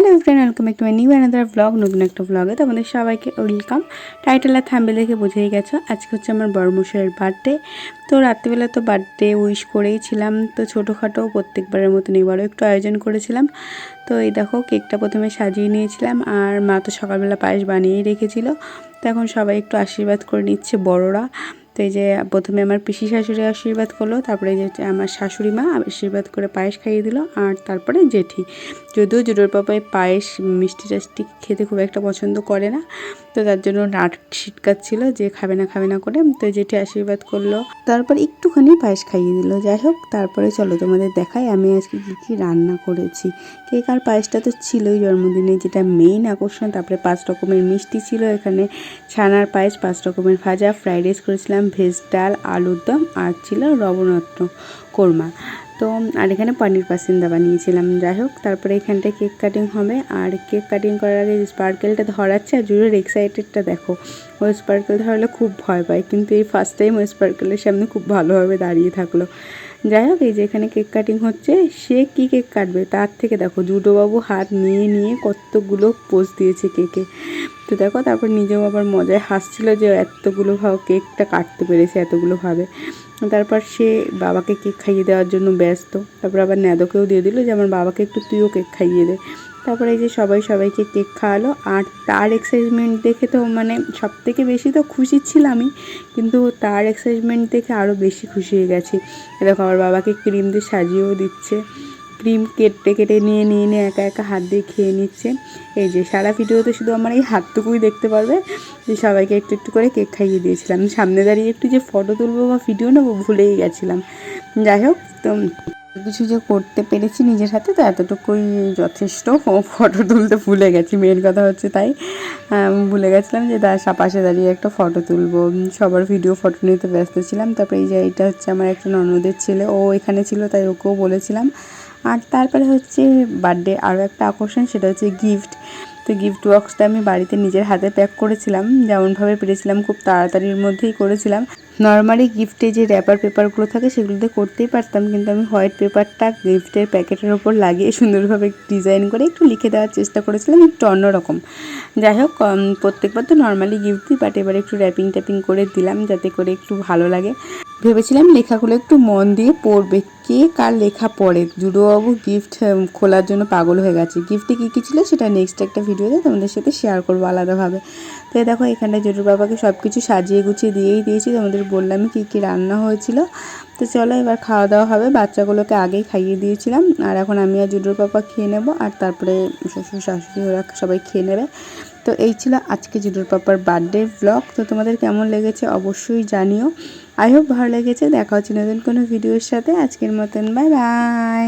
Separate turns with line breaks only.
Hello friend welcome back to my new another blog নতুন একটা ব্লগে তোমাদের সবাইকে ওয়েলকাম টাইটেল আর থাম্বেল দেখে বুঝেই গেছো, আজকে হচ্ছে আমার বড়মশাইয়ের বার্থডে তো রাত্রিবেলা তো বার্থডে উইশ করেই ছিলাম। তো ছোটোখাটো প্রত্যেকবারের মতন এবারও একটু আয়োজন করেছিলাম। তো এই দেখো কেকটা প্রথমে সাজিয়ে নিয়েছিলাম, আর মা তো সকালবেলা পায়েস বানিয়েই রেখেছিল। তো এখন সবাই একটু আশীর্বাদ করে নিচ্ছে বড়রা। তো এই যে প্রথমে আমার পিসি শাশুড়ি আশীর্বাদ করল, তারপরে যে আমার শাশুড়ি মা আশীর্বাদ করে পায়েস খাইয়ে দিল, আর তারপরে জেঠি। যদিও জুডোর পাপায় পায়েস, মিষ্টি টাষ্টি খেতে খুব একটা পছন্দ করে না। তো তার জন্য নাট ছিটকাচ্ছিল যে খাবে না খাবে না করে। তো জেঠি আশীর্বাদ করল। তারপর একটুখানি পায়েস খাইয়ে দিল। যাই হোক, তারপরে চলো তোমাদের দেখাই আমি আজকে কী কী রান্না করেছি। কেক আর পায়েসটা তো ছিলই জন্মদিনে। যেটা মেইন আকর্ষণ, তারপরে পাঁচ রকমের মিষ্টি ছিল এখানে। ছানার পায়েস, পাঁচ রকমের ভাজা ফ্রাইড রাইস করেছিলাম ভেজ ডাল, আলুর দম, আর ছিল রবনত্ন কোরমা। তো, আর এখানে পানির পাসিন্দা বানিয়েছিলাম। যাই হোক, তারপরে এখানটায় কেক কাটিং হবে। আর কেক কাটিং করার আগে স্পার্কেলটা ধরাচ্ছে, আর জুড়ে এক্সাইটেডটা দেখো, ওই স্পার্কেল ধরালে খুব ভয় পায়। কিন্তু এই ফার্স্ট টাইম ওই স্পার্কেলের সামনে খুব ভালোভাবে দাঁড়িয়ে থাকল। যাই হোক, এই যে এখানে কেক কাটিং হচ্ছে। সে কি কেক কাটবে? তার থেকে দেখো, জুডোবাবু হাত নিয়ে নিয়ে কতগুলো পোজ দিয়েছে কেকে তো দেখো, তারপর নিজেও আবার মজায় হাসছিল যে এতগুলো ভাব কেকটা কাটতে পেরেছে এতগুলোভাবে তারপর সে বাবাকে কেক খাইয়ে দেওয়ার জন্য ব্যস্ত। তারপর আবার ন্যাদোকেও দিয়ে দিল যে, আমার বাবাকে একটু তুইও কেক খাইয়ে দে। তারপরে এই যে সবাই সবাইকে কেক খাওয়ালো। আর তার এক্সাইটমেন্ট দেখে তো মানে সব থেকে বেশি তো খুশি ছিলামই, কিন্তু তার এক্সাইটমেন্ট দেখে আরও বেশি খুশি হয়ে গেছি। দেখো আমার বাবাকে ক্রিম দিয়ে সাজিয়েও দিচ্ছে। ক্রিম কেটে কেটে নিয়ে নিয়ে নিয়ে একা একা হাত দিয়ে খেয়ে নিচ্ছে। এই যে সারা ভিডিওতে শুধু আমার এই হাতটুকুই দেখতে পারবে। যে সবাইকে একটু একটু করে কেক খাইয়ে দিয়েছিলাম। সামনে দাঁড়িয়ে একটু যে ফটো তুলবো বা ভিডিও নেব ভুলেই গেছিলাম। যাই হোক, তো কিছু যে করতে পেরেছি নিজের হাতে, তো এতটুকুই যথেষ্ট। ফটো তুলতে ভুলে গেছি মেন কথা হচ্ছে তাই। ভুলে গেছিলাম যে তার পাশে দাঁড়িয়ে একটা ফটো তুলবো। সবার ভিডিও ফটো নিতে ব্যস্ত ছিলাম। তারপরে এই যে এটা হচ্ছে আমার একটা ননদের ছেলে, ও এখানে ছিল তাই ওকেও বলেছিলাম। আর তারপরে হচ্ছে বার্থডে আরও একটা আকর্ষণ, সেটা হচ্ছে গিফট তো গিফট বক্সটা আমি বাড়িতে নিজের হাতে প্যাক করেছিলাম। যেমনভাবে পেরেছিলাম, খুব তাড়াতাড়ির মধ্যেই করেছিলাম। নর্মালি গিফটে যে র্যাপার পেপারগুলো থাকে, সেগুলোতে করতেই পারতাম, কিন্তু আমি হোয়াইট পেপারটা গিফটের প্যাকেটের ওপর লাগিয়ে সুন্দরভাবে ডিজাইন করে একটু লিখে দেওয়ার চেষ্টা করেছিলাম, একটু অন্যরকম। যাই হোক প্রত্যেকবার তো নর্মালি গিফট দিই বাট এবার একটু র্যাপিং ট্যাপিং করে দিলাম, যাতে করে একটু ভালো লাগে। ভেবেছিলাম লেখাগুলো একটু মন দিয়ে পড়বে। কে কার লেখা পড়ে? জুডোবাবু গিফট খোলার জন্য পাগল হয়ে গেছে। গিফটে কী কী ছিল সেটা নেক্সট একটা ভিডিওতে তোমাদের সাথে শেয়ার করব আলাদাভাবে। তো দেখো, এখানে জুডুর বাবাকে সব কিছু সাজিয়ে গুছিয়ে দিয়েই দিয়েছি। তোমাদের বললাম কী কী রান্না হয়েছিল। তো চলো এবার খাওয়া দাওয়া হবে। বাচ্চাগুলোকে আগেই খাইয়ে দিয়েছিলাম। আর এখন আমি আর জুডুর পাপা খেয়ে নেব। আর তারপরে শ্বশুর শাশুড়ি ওরা সবাই খেয়ে নেবে। তো এই ছিল আজকে জুডুর পাপার বার্থডে ব্লগ তো তোমাদের কেমন লেগেছে অবশ্যই জানিও। আই হোপ ভালো লেগেছে। দেখা হচ্ছে নতুন কোনো ভিডিওর সাথে। আজকের মতন বাই বাই